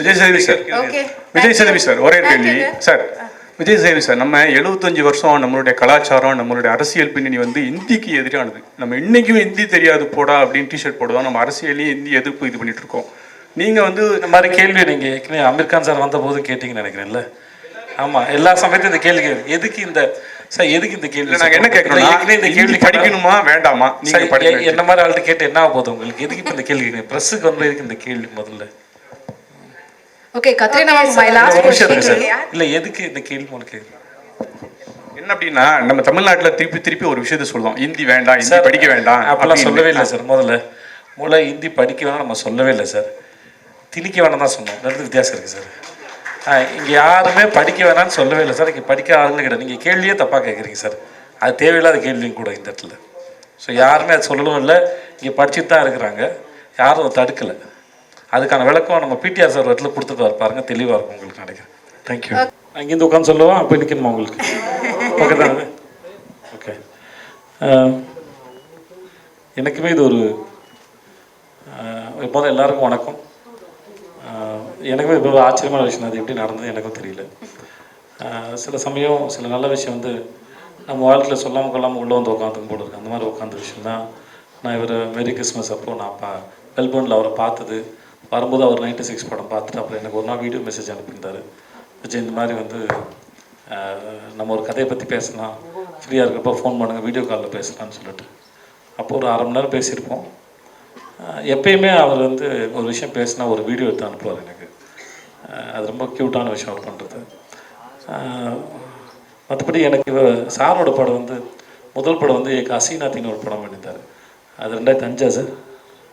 Vijay Sethupathi sir. Vijay. Sethupathi sir ஒரே கேள்வி. Sir Vijay Sethupathi sir நம்ம எழுபத்தஞ்சு வருஷம் நம்மளுடைய கலாச்சாரம் நம்மளுடைய அரசியல் பின்னணி வந்து இந்திக்கு எதிரானது. நம்ம இன்னைக்கும் இந்தி தெரியாது போடா அப்படின்னு டிஷர்ட் போடுவோம் நம்ம அரசியலையும் இந்தி எதிர்ப்பு இது பண்ணிட்டு இருக்கோம். நீங்க வந்து இந்த மாதிரி கேள்வி நீங்க ஏற்கனவே அமீர் கான் சார் வந்த போது கேட்டீங்கன்னு நினைக்கிறேன்ல. ஆமா எல்லா சமயத்தையும் இந்த கேள்வி கேட்கு எதுக்கு இந்த சார் எதுக்கு இந்த கேள்வி? நாங்க என்ன கேட்கறோம் ஏற்கனவே இந்த கேள்வி படிக்கணுமா? வேண்டாமா? நீங்க சார், எ- படிக்கணும் என்ன மாதிரி ஆள்கிட்ட கேட்டு என்ன ஆக போகுது உங்களுக்கு? எதுக்கு இப்ப இந்த கேள்வி ப்ரெஸ்ஸுக்கு வந்து எதுக்கு இந்த கேள்வி முதல்ல. Okay Katrina ma'am my last question இல்ல எதுக்கு இந்த கேள்வி உங்களுக்கு என்ன அப்படின்னா நம்ம தமிழ்நாட்டுல திருப்பி திருப்பி ஒரு விஷயத்த சொல்லுவோம். இந்தி வேண்டாம் இந்தி சார், படிக்க வேண்டாம் அப்பெல்லாம். சொல்லவே இல்லை சார் முதல்ல. முதல்ல ஹிந்தி படிக்க வேணாம் நம்ம சொல்லவே இல்லை சார். திணிக்க வேணாம் தான் சொன்னோம். ரெண்டு வித்தியாசம் இருக்குது சார். ஆ, இங்க யாருமே படிக்க வேணாம்னு சொல்லவே இல்லை சார். இங்கே படிக்க ஆளுங்க கிடையாது. நீங்கள் கேள்வியே தப்பாக கேட்குறீங்க சார். அது தேவையில்லாத கேள்வியும் கூட இந்த இடத்துல. ஸோ யாருமே அது சொல்லவும் இல்லை. இங்கே படிச்சுட்டு தான் இருக்கிறாங்க. யாரும் அதை தடுக்கலை. அதுக்கான விளக்கம் நம்ம பிடிஆர் சார் இடத்துல கொடுத்துட்டு பாருங்க தெளிவாக இருக்கும் உங்களுக்கு நினைக்கிறேன். தேங்க்யூ அங்கேருந்து உட்காந்து சொல்லுவோம் அப்போ நிற்கணுமா உங்களுக்கு? ஓகே தான்? ஓகே எனக்குமே இது ஒரு ஆஹ் எல்லாருக்கும் வணக்கம். ஆஹ் எனக்குமே இப்போ ஒரு ஆச்சரியமான விஷயம். அது எப்படி நடந்தது எனக்கும் தெரியல. சில சமயம் சில நல்ல விஷயம் வந்து நம்ம வாழ்க்கையில் சொல்லாமல் கொள்ளாமல் உள்ளே வந்து உட்காந்துக்கும் போல இருக்கு. அந்த மாதிரி உட்காந்த விஷயம் தான். நான் இவர் மேரி கிறிஸ்மஸ் அப்போ நான் பா மெல்போர்னில் அவரை பார்த்தது. வரும்போது அவர் நைன்டி சிக்ஸ் படம் பார்த்துட்டு அப்புறம் எனக்கு ஒரு நாள் வீடியோ மெசேஜ் அனுப்பியிருந்தார். விஜய் இந்த மாதிரி வந்து நம்ம ஒரு கதையை பற்றி பேசலாம். ஃப்ரீயாக இருக்கிறப்ப ஃபோன் பண்ணுங்கள் வீடியோ காலில் பேசலாம்னு சொல்லிட்டு. அப்போ ஒரு அரை மணி நேரம் பேசியிருப்போம். எப்பயுமே அவர் வந்து ஒரு விஷயம் பேசினா ஒரு வீடியோ எடுத்து அனுப்புவார் எனக்கு. அது ரொம்ப க்யூட்டான விஷயம் அவர் பண்ணுறது மற்றபடி எனக்கு சாரோட படம் வந்து முதல் படம் வந்து ஏ அசீனாத்தின்னு ஒரு படம் பண்ணியிருந்தார். அது ரெண்டாயிரத்தி அஞ்சா sir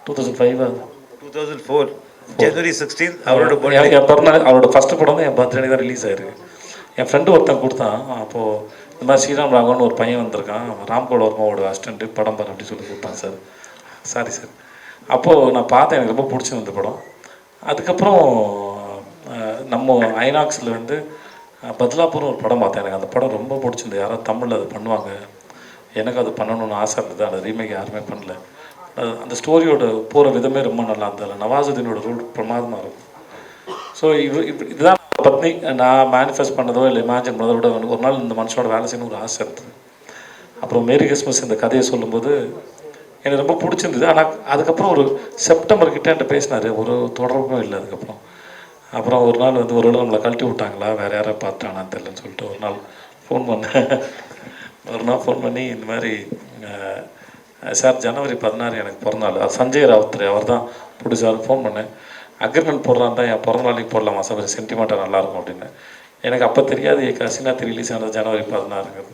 two thousand five two thousand four January sixteen அவரோட என் பிறந்தநாள் அவரோட ஃபஸ்ட்டு படம் வந்து என் பர்த்டே தான் ரிலீஸ் ஆயிருக்கு. என் ஃப்ரெண்டு ஒருத்தன் கொடுத்தான். அப்போது இந்த மாதிரி ஸ்ரீராம் ராகவன் ஒரு பையன் வந்திருக்கான். ராம்கோட வர்மாவோட அசிஸ்டண்ட்டு படம் பாரு அப்படி சொல்லி கொடுத்தான் சார். சாரி சார் அப்போது நான் பார்த்தேன். எனக்கு ரொம்ப பிடிச்சிருந்த படம். அதுக்கப்புறம் நம்ம ஐநாக்ஸில் வந்து அஹ், பத்லாப்பூர்னு ஒரு படம் பார்த்தேன். எனக்கு அந்த படம் ரொம்ப பிடிச்சிருந்தது. யாராவது தமிழில் அது பண்ணுவாங்க. எனக்கு அது பண்ணணும்னு ஆசை இருந்தது. அந்த ரீமேக் யாருமே பண்ணல. அந்த ஸ்டோரியோட போகிற விதமே ரொம்ப நல்லா இருந்தது நவாசுதீனோட ரோல் பிரமாதமாக இருக்கும். ஸோ இவ் இப்படி இதுதான் பத்னி. நான் மேனிஃபெஸ்ட் பண்ணதோ இல்லை இமேஜின் பண்ணதோ விட ஒரு நாள் இந்த மனுஷனோட வேலை செய்யணும் ஒரு ஆசை இருந்தது. அப்புறம் மேரி கிறிஸ்மஸ் இந்த கதையை சொல்லும்போது எனக்கு ரொம்ப பிடிச்சிருந்தது. ஆனால் அதுக்கப்புறம் ஒரு செப்டம்பர் கிட்டே என்கிட்ட பேசினார். ஒரு தொடர்பும் இல்லை அதுக்கப்புறம். அப்புறம் ஒரு நாள் வந்து ஒரு நாள் நம்மளை கழட்டி விட்டாங்களா? வேறு யாரை பார்த்தானான்னு தெரியலன்னு சொல்லிட்டு ஒரு நாள் ஃபோன் பண்ணேன் ஒரு நாள் ஃபோன் பண்ணி இந்த மாதிரி சார் ஜனவரி பதினாறு எனக்கு பிறந்தநாள். அது சஞ்சய் ராவுத்ரே அவர் தான் ப்ரொடியூசர் ஃபோன் பண்ணேன். அக்ரிமெண்ட் போடுறான் தான் என் பிறந்தநாளைக்கு போடலாமா சார்? கொஞ்சம் சென்டிமெண்ட்டாக நல்லாயிருக்கும் அப்படின்னு. எனக்கு அப்போ தெரியாது என் கசினாத்தி ரிலீஸ் ஆனது ஜனவரி பதினாறுங்கிறது.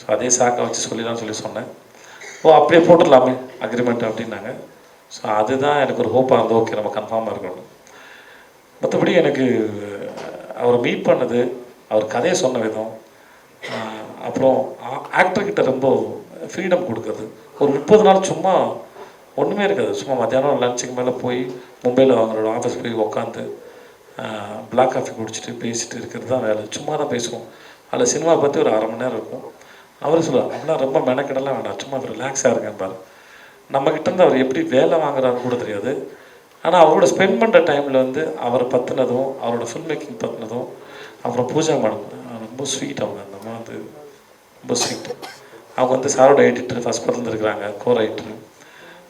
ஸோ அதே சாக்கை வச்சு சொல்லிடலாம்னு சொல்லி சொன்னேன். ஓ அப்படியே போட்டுடலாமே அக்ரிமெண்ட் அப்படின்னாங்க. ஸோ அதுதான் எனக்கு ஒரு ஹோப்பாக இருந்தது. ஓகே நம்ம கன்ஃபார்மாக இருக்கணும். மற்றபடி எனக்கு அவரை மீட் பண்ணது அவர் கதையை சொன்ன விதம் அப்புறம் ஆக்டர்கிட்ட ரொம்ப ஃப்ரீடம் கொடுக்குறது. ஒரு முப்பது நாள் சும்மா ஒன்றுமே இருக்காது. சும்மா மத்தியானம் லஞ்சுக்கு மேலே போய் மும்பையில் அவங்களோட ஆஃபீஸ் போய் உக்காந்து பிளாக் காஃபி குடிச்சிட்டு பேசிட்டு இருக்கிறது தான் வேலை. சும்மா தான் பேசுவோம். அதில் சினிமா பற்றி ஒரு அரை மணி நேரம் இருக்கும். அவர் சொல்லுவார் அப்படிலாம் ரொம்ப மெனக்கெடலாம் வேண்டாம். சும்மா ரிலாக்ஸாக இருக்கேன் பாரு. நம்மக்கிட்ட இருந்து அவர் எப்படி வேலை வாங்குறாருன்னு கூட தெரியாது. ஆனால் அவரோட ஸ்பெண்ட் பண்ணுற டைமில் வந்து அவரை பற்றினதும் அவரோட ஃபில்ம் மேக்கிங் பற்றினதும் அப்புறம் பூஜா மேடம் ரொம்ப ஸ்வீட் அவங்க. அந்த அம்மா வந்து ரொம்ப ஸ்வீட் அவங்க வந்து சாரோட எடிட்டர் ஃபஸ்ட் படத்துல இருக்கிறாங்க கோ ரைட்டர்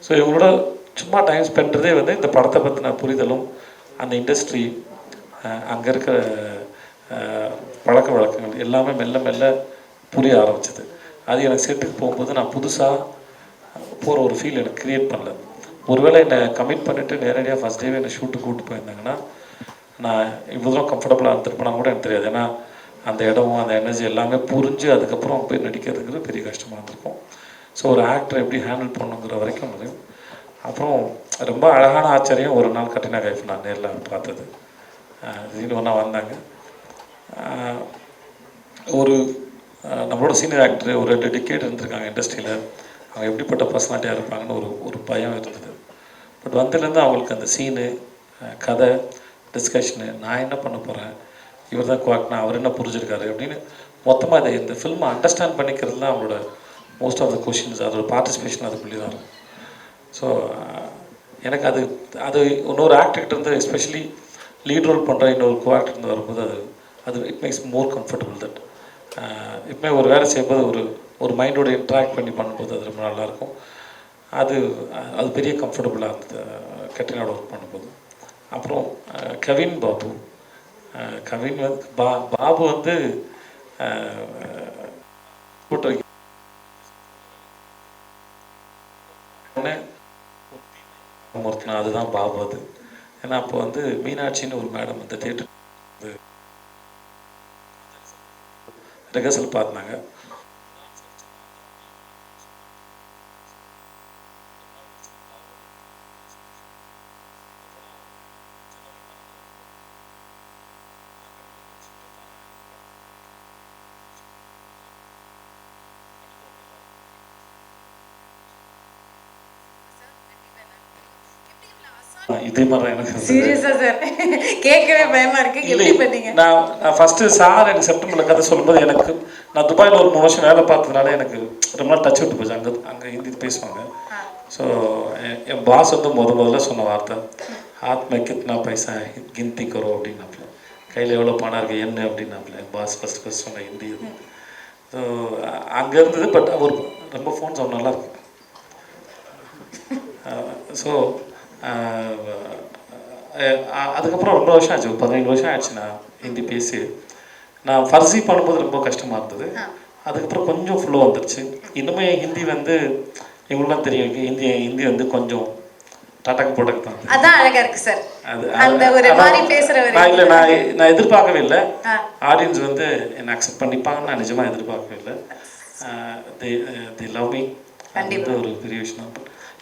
ஸோ இவங்களோட சும்மா டைம் ஸ்பெண்ட்றதே வந்து இந்த படத்தை பற்றின புரிதலும் அந்த இண்டஸ்ட்ரி அங்கே இருக்கிற பழக்க வழக்கங்கள் எல்லாமே மெல்ல மெல்ல புரிய ஆரம்பிச்சது. அது எனக்கு செட்டுக்கு போகும்போது நான் புதுசாக போகிற ஒரு ஃபீல் எனக்கு க்ரியேட் பண்ணல. ஒருவேளை என்னை கமிட் பண்ணிவிட்டு நேரடியாக ஃபஸ்ட் டேவே என்னை ஷூட்டு கூப்பிட்டு போயிருந்தாங்கன்னா நான் இவ்வளோ தூரம் கம்ஃபர்டபுளாக இருந்திருப்பேனா கூட எனக்கு தெரியாது. ஏன்னா அந்த இடம் அந்த எனர்ஜி எல்லாமே புரிஞ்சு அதுக்கப்புறம் போய் நடிக்கிறதுங்கிறது பெரிய கஷ்டமாக இருந்திருக்கும். ஸோ ஒரு ஆக்டரை எப்படி ஹேண்டில் பண்ணுங்கிற வரைக்கும் முடியும் அப்புறம் ரொம்ப அழகான ஆச்சரியம் ஒரு நாள் கட்டினா கைஃப் நான் நேரில் பார்த்தது. திடீர்னு ஒன்றா வந்தாங்க. ஒரு நம்மளோட சீனியர் ஆக்டர் ஒரு ரெண்டு டிக்கெட் இருந்திருக்காங்க இண்டஸ்ட்ரியில் அவங்க எப்படிப்பட்ட பர்சனாலிட்டியாக இருப்பாங்கன்னு ஒரு ஒரு பயம் இருந்தது. பட் வந்ததுலேருந்து அவங்களுக்கு அந்த சீனு கதை டிஸ்கஷனு நான் என்ன பண்ண போகிறேன் இவர் தான் குவாக்னா அவர் என்ன புரிஞ்சிருக்காரு அப்படின்னு மொத்தமாக இதை இந்த ஃபில்மை அண்டர்ஸ்டாண்ட் பண்ணிக்கிறது தான் அவரோட மோஸ்ட் ஆஃப் த கொஷின்ஸ் அதோட பார்ட்டிசிபேஷன் அதுக்குள்ளே தான் இருக்கும். ஸோ எனக்கு அது அது இன்னொரு ஆக்டர்கிட்ட இருந்து எஸ்பெஷலி லீட் ரோல் பண்ணுற இன்னொரு கோ இருந்து வரும்போது அது அது it makes more comfortable that எப்பவுமே ஒரு வேலை செய்யும்போது ஒரு ஒரு மைண்டோட இன்ட்ராக்ட் பண்ணி பண்ணும்போது அது ரொம்ப நல்லாயிருக்கும் அது அது பெரிய கம்ஃபர்டபுளாக இருந்தது கட்ரினாவோட ஒர்க் பண்ணும்போது. அப்புறம் கவின் பாபு. கவின் வந்து பா பாபு வந்து போட்டோ ஒருத்தனை அதுதான் பாபு அது. ஏன்னா அப்போ வந்து மீனாட்சின்னு ஒரு மேடம் வந்து தேட்டர் ரிஹர்சல் பார்த்தாங்க. இதே மாதிரி எனக்கு. சீரியஸா சார் கேட்கவே பயமா இருக்கு. எப்படி பண்ணீங்க? நான் நான் ஃபஸ்ட்டு சார் எனக்கு செப்டம்பரில் கதை சொல்லும்போது எனக்கு நான் துபாயில் ஒரு மூணு வருஷம் வேலை பார்த்ததுனால எனக்கு ரொம்ப நாள் டச் விட்டு போச்சு. அங்கே அங்கே ஹிந்தி பேசுவாங்க. ஸோ என் பாஸ் வந்து முத முதல்ல சொன்ன வார்த்தை ஹாத் மே கித்னா பைசா? கிந்தி கரோ அப்படின்னாப்புல கையில் எவ்வளோ பணம் இருக்குது என்ன அப்படின்னாப்புல என் பாஸ் ஃபஸ்ட் ஃபஸ்ட் சொன்ன ஹிந்தி ஸோ அங்கே இருந்தது பட் அவர் ரொம்ப ஃபோன் சவுண்ட் நல்லா இருக்கு. ஸோ அதுக்கப்புறம் ரொம்ப வருஷம் ஆச்சு பதினேழு வருஷம் ஆச்சு நான் ஹிந்தி பேசி நான் ஃபர்ஸி பண்ணும்போது ரொம்ப கஷ்டமாக இருந்தது அதுக்கப்புறம் கொஞ்சம் ஃப்ளோ வந்துருச்சு இன்னுமே ஹிந்தி வந்து இவங்களுக்குலாம் தெரியும் ஹிந்தி ஹிந்தி வந்து கொஞ்சம் டாட்டாக்கு போட்டக்கு தான் அதான் அழகா இருக்கு சார் அது அந்த ஒரு மாதிரி பேசுற ஒரு நான் இல்லை நான் நான் எதிர்பார்க்கவே இல்லை. ஆடியன்ஸ் வந்து என்னை அக்செப்ட் பண்ணிப்பாங்கன்னு நான் நிஜமாக எதிர்பார்க்கவே இல்லை தி தி லவ் மீ வந்து ஒரு பெரிய விஷயம்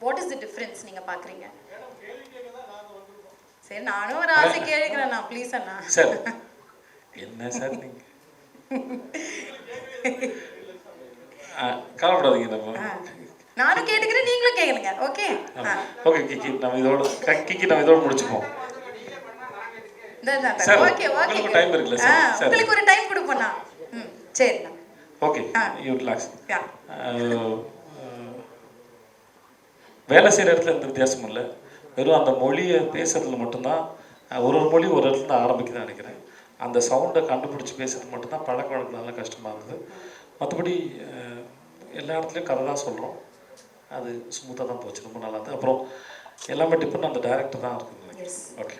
what is the difference நீங்க பாக்குறீங்க? சரி நானும் ஒரு ஆசை கேட்கிறேன் நான் ப்ளீஸ் அண்ணா. சார் என்ன சார் நீங்கள் கவலைப்படாதீங்க நம்ம நானும் கேட்டுக்கிறேன் நீங்களும் கேளுங்க ஓகே ஓகே கிக்கி நம்ம இதோட க- கிக்கி நம்ம இதோட முடிச்சுப்போம் சார், ஓகே ஓகே உங்களுக்கு time இருக்குல்ல சார்? உங்களுக்கு ஒரு டைம் கொடுப்போண்ணா ம் சரிண்ணா. Okay ah. You relax yeah. வேலை செய்கிற இடத்துல எந்த வித்தியாசமும் இல்லை. வெறும் அந்த மொழியை பேசுறதுல மட்டும்தான் ஒரு ஒரு மொழி ஒரு இடத்துல ஆரம்பிக்குதுன்னு நினைக்கிறேன். அந்த சவுண்டை கண்டுபிடிச்சி பேசுறது மட்டும்தான் பழக்க வழக்கனால கஷ்டமாக இருந்தது மற்றபடி எல்லா இடத்துலையும் கதை தான் சொல்கிறோம் அது ஸ்மூத்தாக தான் போச்சு. ரொம்ப நல்லா இருந்தது. அப்புறம் எல்லாமே டிபெண்ட் அந்த டைரக்டர் தான் இருக்குது Yes. ஓகே